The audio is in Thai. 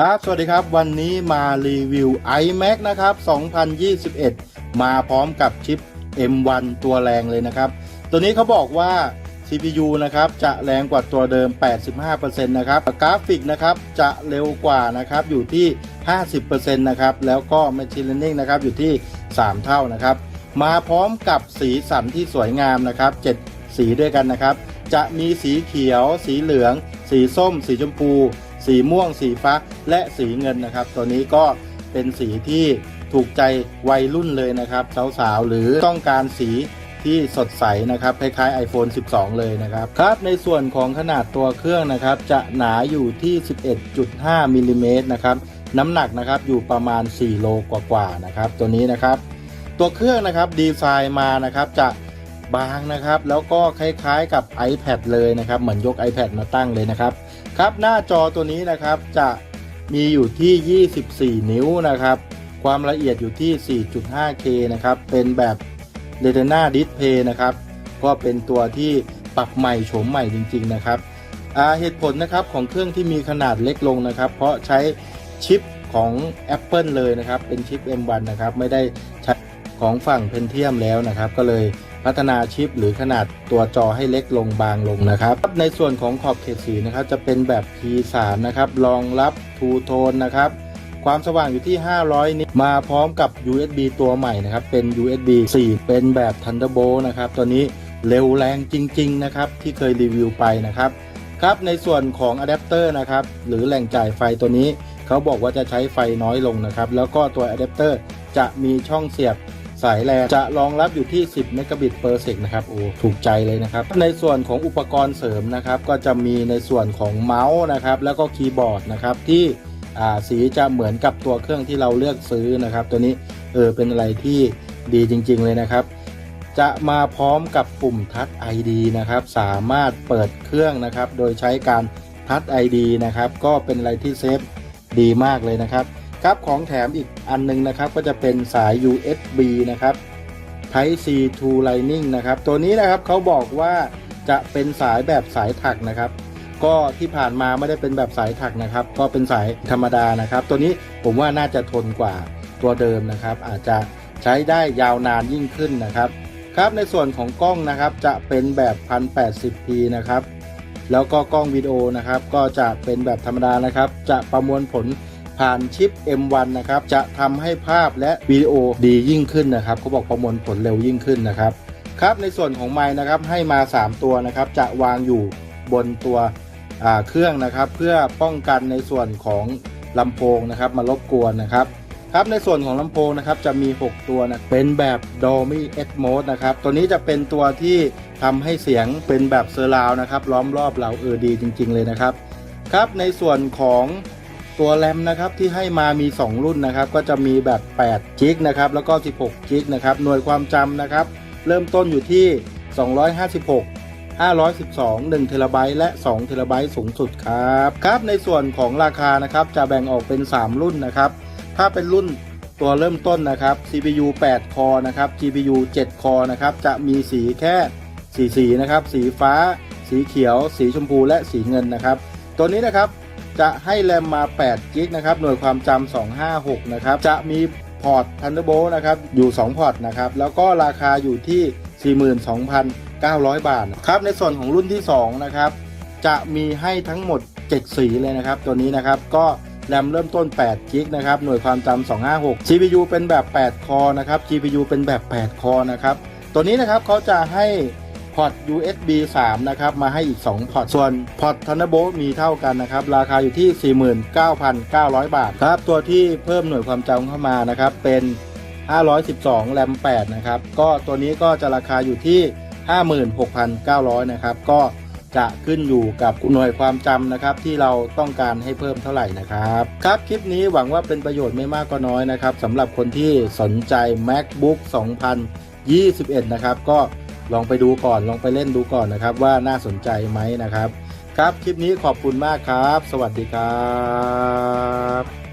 ครับ สวัสดีครับ วันนี้มารีวิว iMac นะครับ 2021 มาพร้อมกับชิป M1 ตัวแรงเลยนะครับ ตัวนี้เขาบอกว่า CPU นะครับ จะแรงกว่าตัวเดิม 85%นะครับ กราฟิกนะครับ จะเร็วกว่านะครับ อยู่ที่ 50%นะครับ แล้วก็ Machine Learning นะครับ อยู่ที่ 3 เท่านะครับ มาพร้อมกับสีสันที่สวยงามนะครับ 7 สีด้วยกันนะครับ จะมีสีเขียว สีเหลือง สีส้ม สีชมพู สีม่วง สีฟ้าและสีเงินนะครับ ตัวนี้ก็เป็นสีที่ถูกใจวัยรุ่นเลยนะครับสาวๆหรือต้องการสีที่สดใสนะครับคล้ายๆ iPhone 12 เลยนะครับครับในส่วนของขนาดตัวเครื่องนะครับจะหนาอยู่ที่ 11.5มิลลิเมตรนะครับน้ำหนักนะครับอยู่ประมาณ 4 โลกว่าๆนะครับตัวนี้นะครับ ตัวเครื่องนะครับดีไซน์มานะครับจะ บางนะครับ แล้วก็คล้ายๆกับ iPad เลยนะครับ เหมือนยก iPad มาตั้งเลยนะครับ ครับหน้าจอตัวนี้นะครับจะมีอยู่ที่ 24 นิ้วนะครับ ความละเอียดอยู่ที่ 4.5K นะครับ เป็นแบบ Retina Display นะครับ ก็เป็นตัวที่ปรับใหม่โฉมใหม่จริง ๆ นะครับเหตุผลนะครับของเครื่องที่มีขนาดเล็กลงนะครับ เพราะใช้ชิปของ Apple เลยนะครับ เป็นชิป M1 นะครับ ไม่ได้ใช้ของฝั่ง Pentium แล้วนะครับ ก็เลย พัฒนาชิป หรือขนาดตัวจอให้เล็กลงบางลงนะครับ ในส่วนของขอบเขตสีนะครับจะเป็นแบบ P3 นะครับรองรับ Two Tone นะครับความสว่างอยู่ที่ 500 นิตมาพร้อมกับ USB ตัวใหม่นะครับ เป็น USB 4 เป็นแบบ Thunderbolt นะครับ ตัวนี้เร็วแรงจริง ๆ นะครับ ที่เคยรีวิวไปนะครับ ครับในส่วนของอะแดปเตอร์นะครับ หรือแหล่งจ่ายไฟตัวนี้ เขาบอกว่าจะใช้ไฟน้อยลงนะครับ แล้วก็ตัวอะแดปเตอร์จะมีช่องเสียบ สายแรงจะรองรับอยู่ที่ 10 เมกะบิตเปอร์เซกนะครับโอ้ถูกใจเลยนะครับ ในส่วนของอุปกรณ์เสริมนะครับ ก็จะมีในส่วนของเมาส์นะครับ แล้วก็คีย์บอร์ดนะครับที่อ่าสีจะเหมือนกับตัวเครื่องที่เราเลือกซื้อนะครับ ตัวนี้เออเป็นอะไรที่ดีจริง ๆ เลยนะครับ จะมาพร้อมกับปุ่มทัช ID นะครับ สามารถเปิดเครื่องนะครับ โดยใช้การทัช ID นะครับ ก็เป็นอะไรที่เซฟดีมากเลยนะครับ ครับของแถมอีกอันหนึงนะครับ ก็จะเป็นสาย USB นะครับ Type C to Lightning นะครับ ตัวนี้นะครับเขาบอกว่าจะเป็นสายแบบสายถักนะครับ ก็ที่ผ่านมาไม่ได้เป็นแบบสายถักนะครับ ก็เป็นสายธรรมดานะครับ ตัวนี้ผมว่าน่าจะทนกว่าตัวเดิมนะครับ อาจจะใช้ได้ยาวนานยิ่งขึ้นนะครับ ครับในส่วนของกล้องนะครับจะเป็นแบบ 1080p นะครับแล้วก็กล้องวิดีโอนะครับ ก็จะเป็นแบบธรรมดานะครับ จะประมวลผล ผ่านชิป M1 นะครับจะทำให้ภาพและวิดีโอดียิ่งขึ้นนะครับเขาบอกประมวลผลเร็วยิ่งขึ้นนะครับครับในส่วนของไม้นะครับให้มา 3 ตัวนะครับจะวางอยู่บนตัวเครื่องนะครับ เพื่อป้องกันในส่วนของลำโพงนะครับ มารบกวนนะครับครับในส่วนของลำโพงนะครับจะมี 6 ตัวนะเป็นแบบ Dolby Atmos นะครับตัวนี้จะเป็นตัวที่ทำให้เสียงเป็นแบบเซอร์ราวนะครับล้อมรอบเราเออดีจริง ๆ เลยนะครับ ครับในส่วนของ ตัวแรมนะครับที่ให้มามี 2 รุ่นนะครับ ก็จะมีแบบ8กิกนะครับแล้วก็ 16กิกนะครับหน่วยความจำนะครับ เริ่มต้นอยู่ที่ 256 512 1เทราไบต์และ2เทราไบต์สูงสุดครับครับ ในส่วนของราคานะครับจะแบ่งออกเป็น 3 รุ่นนะครับ ถ้าเป็นรุ่นตัวเริ่มต้นนะครับ CPU 8 คอนะครับ GPU 7 คอนะครับ จะมีสีแค่สีสีนะครับ สีฟ้า สีเขียว สีชมพูและสีเงินนะครับ ตัวนี้นะครับ จะให้แรมมา8 g b นะครับหน่วยความจำ256นะครับจะมีพอร์ต Thunderbolt นะครับอยู่ 2 พอร์ตนะครับแล้วก็ราคาอยู่ที่ 42,900 บาทครับในส่วนของรุ่นที่2นะครับจะมีให้ทั้งหมด 7 สีเลยนะครับ ตัวนี้นะครับก็แรมเริ่มต้น8 g b นะครับ หน่วยความจำ256 CPU เป็นแบบ 8 คอนะครับ GPU เป็นแบบ 8 คอนะครับ ตัวนี้นะครับเขาจะให้ พอร์ต USB 3 นะครับ มาให้อีก 2 พอร์ต ส่วนพอร์ต Thunderbolt มีเท่ากันนะครับ ราคาอยู่ที่ 49,900 บาทครับ ตัวที่เพิ่มหน่วยความจำเข้ามานะครับ เป็น 512 แรม 8 นะครับ ก็ตัวนี้ก็จะราคาอยู่ที่ 56,900 นะครับ ก็จะขึ้นอยู่กับหน่วยความจำนะครับ ที่เราต้องการให้เพิ่มเท่าไหร่นะครับ ครับคลิปนี้หวังว่าเป็นประโยชน์ไม่มากก็น้อยนะครับสำหรับคนที่สนใจ MacBook 2021 นะครับ ก็ ลองไปดูก่อนลองไปเล่นดูก่อนนะครับ ว่าน่าสนใจไหมนะครับ ครับคลิปนี้ขอบคุณมากครับ สวัสดีครับ